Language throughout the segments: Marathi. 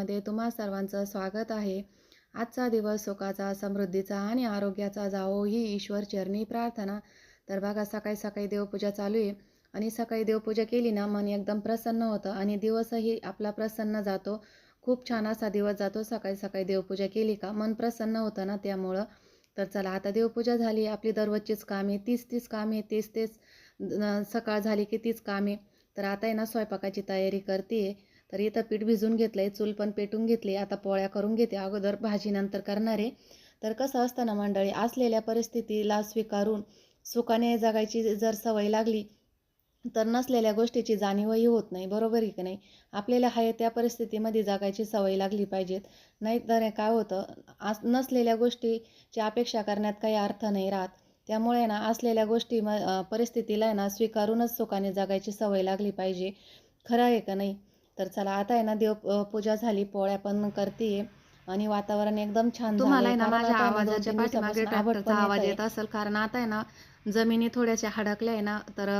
मध्ये ब्लॉगमध्ये तुम्हा सर्वांचं स्वागत आहे. आजचा दिवस सुखाचा समृद्धीचा आणि आरोग्याचा जावो ही ईश्वर चरणी प्रार्थना. तर बघा सकाळी सकाळी देवपूजा चालू आहे. आणि सकाळी देवपूजा केली ना मन एकदम प्रसन्न होतं आणि दिवसही आपला प्रसन्न जातो. खूप छान असा दिवस जातो सकाळी सकाळी देवपूजा केली का मन प्रसन्न होतं ना त्यामुळं. तर चला आता देवपूजा झाली आपली दररोजचीच कामे तीच तीच कामे तेच तेच सकाळ झाली की तीच कामे. तर आता आहे ना स्वयंपाकाची तयारी करते. तर इथं पीठ भिजून घेतलंय चूल पण पेटून घेतली आता पोळ्या करून घेते अगोदर भाजी नंतर करणार. आहे तर कसं असतं ना मंडळी असलेल्या परिस्थितीला स्वीकारून सुखाने जगायची जर सवय लागली तर नसलेल्या गोष्टीची जाणीवही होत नाही बरोबर आहे की नाही? आपल्याला हाय त्या परिस्थितीमध्ये जगायची सवय लागली पाहिजेत. नाहीतर काय होतं आस नसलेल्या गोष्टीची अपेक्षा करण्यात काही अर्थ नाही राहत. त्यामुळे ना असलेल्या गोष्टी म परिस्थितीला ना स्वीकारूनच सुखाने जगायची सवय लागली पाहिजे. खरं आहे का नाही? तर चला आता आहे ना देव पूजा झाली पोळ्या पण करते आणि वातावरण एकदम छान तुम्हाला ना माझ्या आवाजाच्या पाठीमागे ट्रॅक्टरचा आवाज. येत असेल कारण आता आहे ना जमिनी थोड्याशा हडकल्या आहे ना तर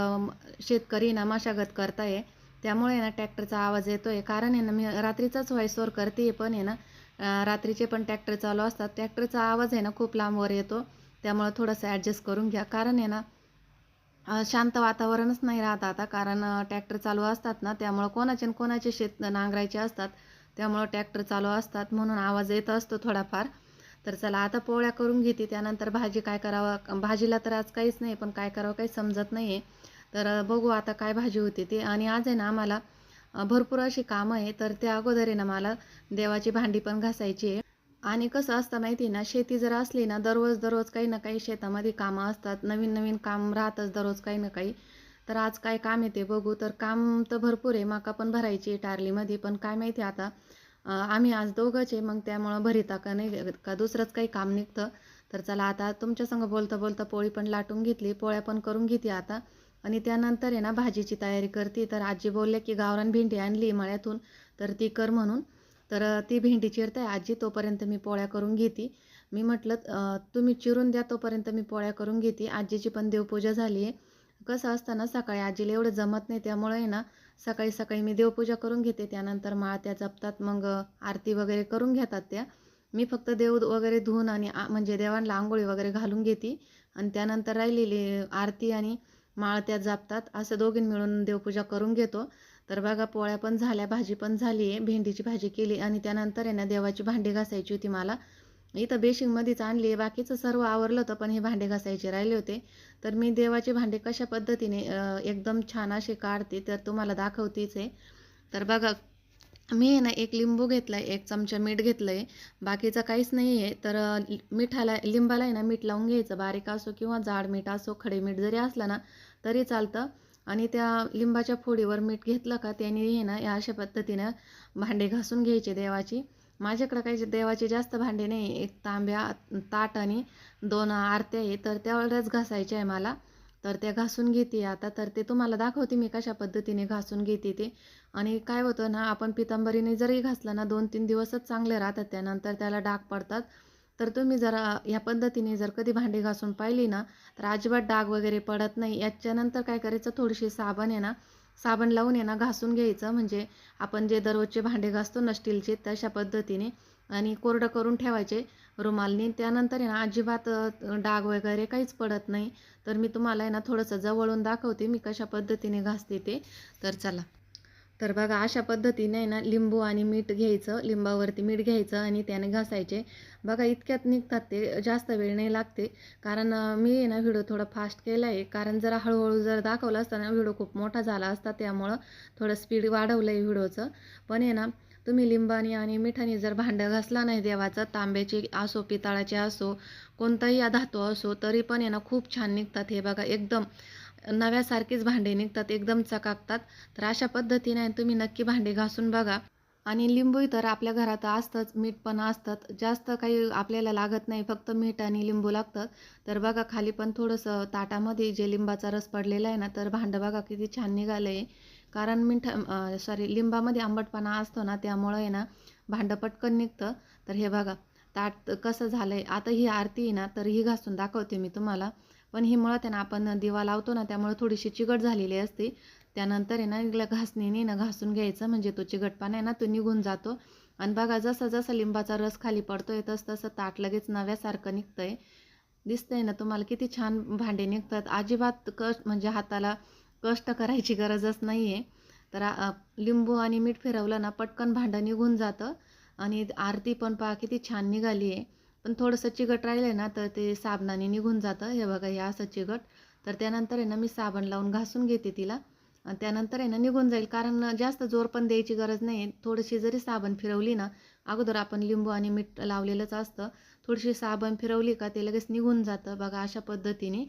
शेतकरी ना मशागत करताय. त्यामुळे ना ट्रॅक्टरचा आवाज येतोय. कारण आहे ना मी रात्रीचाच व्हॉइसवर करते पण आहे ना रात्रीचे पण ट्रॅक्टर चालू असतात. ट्रॅक्टरचा आवाज आहे ना खूप लांबवर येतो. त्यामुळे थोडंसं ॲडजस्ट करून घ्या. कारण आहे ना शांत वातावरणच नाही राहत आता. कारण ट्रॅक्टर चालू असतात ना त्यामुळं कोणाचे न कोणाचे शेत नांगरायचे असतात. त्यामुळं ट्रॅक्टर चालू असतात म्हणून आवाज येत असतो थोडाफार. तर चला आता पोळ्या करून घेते. त्यानंतर भाजी काय करावं? भाजीला तर आज काहीच नाही पण काय करावं काही समजत नाही आहे तर बघू आता काय भाजी होती ती. आणि आज आहे ना आम्हाला भरपूर अशी कामं आहे. तर त्या अगोदर आहे ना मला देवाची भांडी पण घासायची आहे. आणि कसं असतं माहिती आहे ना शेती जर असली ना दररोज दररोज काही ना काही शेतामध्ये कामं असतात नवीन नवीन काम राहतच दररोज काही ना काही. तर आज काय काम येते बघू तर काम तर भरपूर आहे माका पण भरायची टारलीमध्ये पण काय माहिती आता आम्ही आज दोघंच आहे मग त्यामुळं भरिता का नाही का दुसरंच काही काम निघतं. तर चला आता तुमच्यासंग बोलता बोलता पोळी पण लाटून घेतली पोळ्या पण करून घेते आता. आणि त्यानंतर आहे ना भाजीची तयारी करते. तर आजी बोलले की गावरान भेंडी आणली मळ्यातून तर ती कर म्हणून. तर ती भेंडी चिरताय आजी तोपर्यंत मी पोळ्या करून घेते. मी म्हटलं तुम्ही चिरून द्या तोपर्यंत मी पोळ्या करून घेते. आजीची पण देवपूजा झाली आहे. कसं असताना सकाळी आजीला एवढं जमत नाही. त्यामुळे आहे ना सकाळी सकाळी मी देवपूजा करून घेते. त्यानंतर माळत्या जपतात. मग आरती वगैरे करून घेतात त्या. मी फक्त देव वगैरे धुवून आणि आ- म्हणजे देवांना आंघोळी वगैरे घालून घेते. आणि त्यानंतर राहिलेली आरती आणि माळत्या जापतात. असं दोघीं मिळून देवपूजा करून घेतो. तर बघा पोळ्या पण झाल्या भाजी पण झाली आहे. भेंडीची भाजी केली आणि त्यानंतर आहे ना देवाची भांडी घासायची होती मला. इथं बेशिंगमध्येच आणली आहे. बाकीचं सर्व आवरलं होतं पण हे भांडे घासायचे राहिले होते. तर मी देवाचे भांडे कशा पद्धतीने एकदम छान असे काढते तर तुम्हाला दाखवतेच आहे. तर बघा मी आहे ना एक लिंबू घेतला आहे एक चमचा मीठ घेतलं आहे बाकीचं काहीच नाही आहे. तर मिठाला लिंबाला आहे ना मीठ लावून घ्यायचं. बारीक असो किंवा जाड मीठ असो खडे मीठ जरी असलं ना तरी चालतं. आणि त्या लिंबाच्या फोडीवर मीठ घेतलं का त्याने हे ना या अशा पद्धतीनं भांडे घासून घ्यायचे देवाची. माझ्याकडं काही देवाचे जास्त भांडे नाही एक तांब्या ताट आणि दोन आरत्या आहे तर त्यावरच घासायच्या आहे मला. तर त्या घासून घेते आता. तर ते तुम्हाला दाखवते मी कशा पद्धतीने घासून घेते ते. आणि काय होतं ना आपण पितांबरीने जरी घासलं ना दोन तीन दिवसच चांगले राहतात त्यानंतर त्याला डाग पडतात. तर तुम्ही जरा ह्या पद्धतीने जर कधी भांडी घासून पाहिली ना तर अजिबात डाग वगैरे पडत नाही. याच्यानंतर काय करायचं थोडीशी साबण आहे ना साबण लावून आहे ना घासून घ्यायचं. म्हणजे आपण जे दररोजचे भांडे घासतो ना स्टीलचे तशा पद्धतीने आणि कोरडं करून ठेवायचे रुमालनी. त्यानंतर आहे ना अजिबात डाग वगैरे काहीच पडत नाही. तर मी तुम्हाला आहे ना थोडंसं जवळून दाखवते. मी कशा पद्धतीने घासते ते. तर चला. तर बघा अशा पद्धतीने आहे ना लिंबू आणि मीठ घ्यायचं. लिंबावरती मीठ घ्यायचं आणि त्याने घासायचे. बघा इतक्यात निघतात ते जास्त वेळ नाही लागते. कारण मी आहे ना व्हिडिओ थोडा फास्ट केला आहे. कारण जरा हळूहळू जर दाखवला असता ना व्हिडिओ खूप मोठा झाला असता त्यामुळं थोडं स्पीड वाढवलं आहे व्हिडिओचं. पण आहे ना तुम्ही लिंबानी आणि मिठाने जर भांडं घासला नाही देवाचं तांब्याची असो पितळाचे असो कोणताही धातू असो तरी पण आहे ना खूप छान निघतात हे बघा. एकदम नव्यासारखीच भांडे निघतात एकदम चकाकतात. तर अशा पद्धतीने तुम्ही नक्की भांडे घासून बघा. आणि लिंबू तर आपल्या घरात असतंच मीठ पण असतात. जास्त काही आपल्याला लागत नाही फक्त मीठ आणि लिंबू लागतं तर बघा खाली पण थोडंसं ताटामध्ये जे लिंबाचा रस पडलेला आहे ना तर भांडं बघा किती छान निघालं आहे कारण मीठ सॉरी लिंबामध्ये आंबटपणा असतो ना त्यामुळं आहे ना भांडं पटकन निघतं. तर हे बघा ताट कसं झालं आहे आता ही आरती आहे ना तर ही घासून दाखवते मी तुम्हाला. पण ही मुळात आहे ना आपण दिवा लावतो ना त्यामुळे थोडीशी चिकट झालेली असते. त्यानंतर आहे ना हिला घासणीने ना घासून घ्यायचं. म्हणजे तो चिकटपणा आहे ना तो निघून जातो. आणि बघा जसं जसं लिंबाचा रस खाली पडतोय तसं तसं ताट लगेच नव्यासारखं निघतंय. दिसतंय ना तुम्हाला किती छान भांडे निघतात. अजिबात कष्ट म्हणजे हाताला कष्ट करायची गरजच नाही आहे तर लिंबू आणि मीठ फिरवलं ना पटकन भांडं निघून जातं. आणि आरती पण पहा किती छान निघाली आहे. पण थोडंसं चिकट राहिलं ना तर ते साबणाने निघून जातं. हे बघा हे असं चिकट तर त्यानंतर आहे ना मी साबण लावून घासून घेते तिला. त्यानंतर आहे ना निघून जाईल. कारण जास्त जोर पण द्यायची गरज नाही थोडीशी जरी साबण फिरवली ना अगोदर आपण लिंबू आणि मीठ लावलेलंच असतं. थोडीशी साबण फिरवली का ते लगेच निघून जातं. बघा अशा पद्धतीने.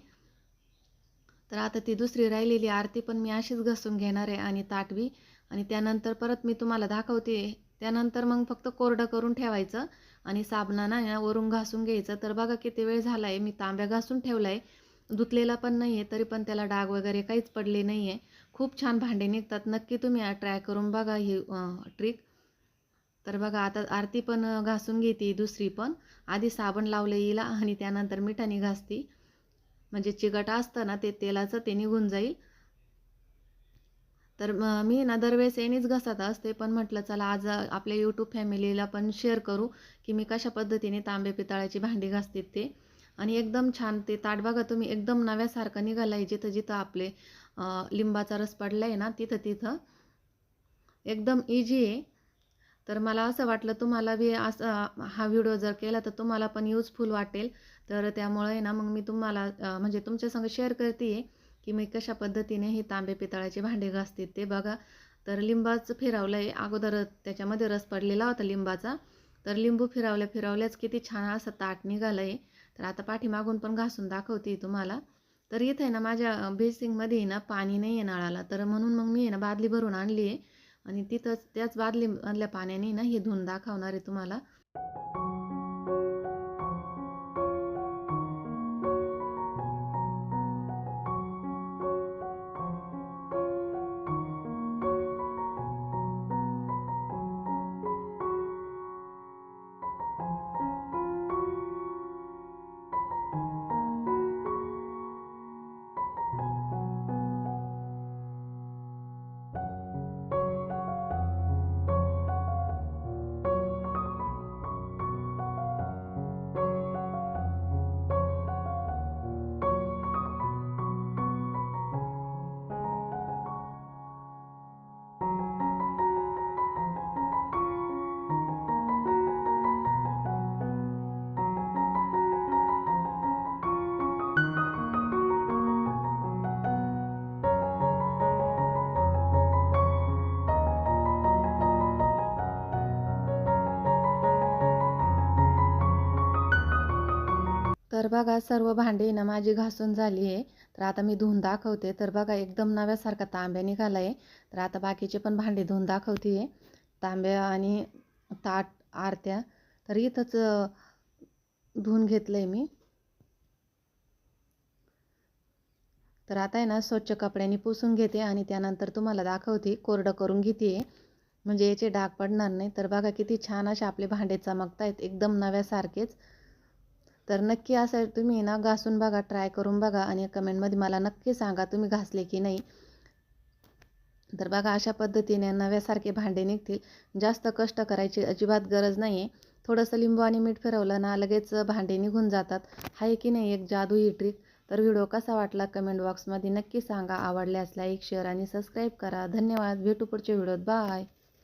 तर आता ती दुसरी राहिलेली आरती पण मी अशीच घसून घेणार आहे आणि ताटवी. आणि त्यानंतर परत मी तुम्हाला दाखवते. त्यानंतर मग फक्त कोरडं करून ठेवायचं आणि साबणानं वरून घासून घ्यायचं. तर बघा किती वेळ झाला आहे मी तांब्या घासून ठेवला आहे धुतलेला पण नाही आहे तरी पण त्याला डाग वगैरे काहीच पडले नाही आहे खूप छान भांडे निघतात. नक्की तुम्ही ट्राय करून बघा ही ट्रिक तर बघा आता आरती पण घासून घेते दुसरी पण. आधी साबण लावलं येईला आणि त्यानंतर मिठाने घासती. म्हणजे चिकट असतं ना ते तेलाचं ते निघून जाईल. तर मी ना दरवेळेस येणेच घसत असते पण म्हटलं चला आज आपल्या यूट्यूब फॅमिलीला पण शेअर करू की मी कशा पद्धतीने तांबे पितळाची भांडी घासते ते. आणि एकदम छान ते ताट बघा तुम्ही एकदम नव्यासारखं निघाला आहे जिथं जिथं आपले लिंबाचा रस पडला आहे ना तिथं तिथं. एकदम इझी आहे. तर मला असं वाटलं तुम्हाला बी असं हा व्हिडिओ जर केला तर तुम्हाला पण यूजफुल वाटेल. तर त्यामुळे ना मग मी तुम्हाला म्हणजे तुमच्यासंग शेअर करते आहे की मी कशा पद्धतीने हे तांबे पितळाचे भांडे घासते ते बघा. तर लिंबाचं फिरवलं आहे अगोदर त्याच्यामध्ये रस पडलेला होता लिंबाचा. तर लिंबू फिरवल्या फिरवल्याच किती छान असं ताट निघालं आहे तर आता पाठीमागून पण घासून दाखवते तुम्हाला. तर इथे आहे ना माझ्या बेसिंगमध्ये ना पाणी नाही आहे नळाला. तर म्हणून मग मी आहे ना बादली भरून आणली आहे. आणि तिथंच त्याच बादली पाण्याने ना हे धुवून दाखवणार आहे तुम्हाला. बघा सर्व भांडी ना माझी घासून झाली आहे. तर आता मी धुवून दाखवते. तर बघा एकदम नव्यासारखा तांब्या निघाला आहे तर आता बाकीचे पण भांडे धुवून दाखवते आहे तांब्या आणि ताट आरत्या. तर इथंच धुवून घेतलं आहे मी. तर आता आहे ना स्वच्छ कपड्यांनी पुसून घेते आणि त्यानंतर तुम्हाला दाखवते कोरडं करून घेते म्हणजे याचे डाग पडणार नाही. तर बघा किती छान असे आपले भांडे चमकत आहेत एकदम नव्यासारखेच. तर नक्की असं तुम्ही ना घासून बघा ट्राय करून बघा आणि कमेंटमध्ये मला नक्की सांगा तुम्ही घासले की नाही. तर बघा अशा पद्धतीने नव्यासारखे भांडे निघतील. जास्त कष्ट करायची अजिबात गरज नाही आहे थोडंसं लिंबू आणि मीठ फिरवलं ना लगेच भांडे निघून जातात. आहे की नाही एक जादू ही ट्रिक तर व्हिडिओ कसा वाटला कमेंट बॉक्समध्ये नक्की सांगा. आवडल्यास लाईक शेअर आणि सबस्क्राईब करा. धन्यवाद. भेटू पुढच्या व्हिडिओत बाय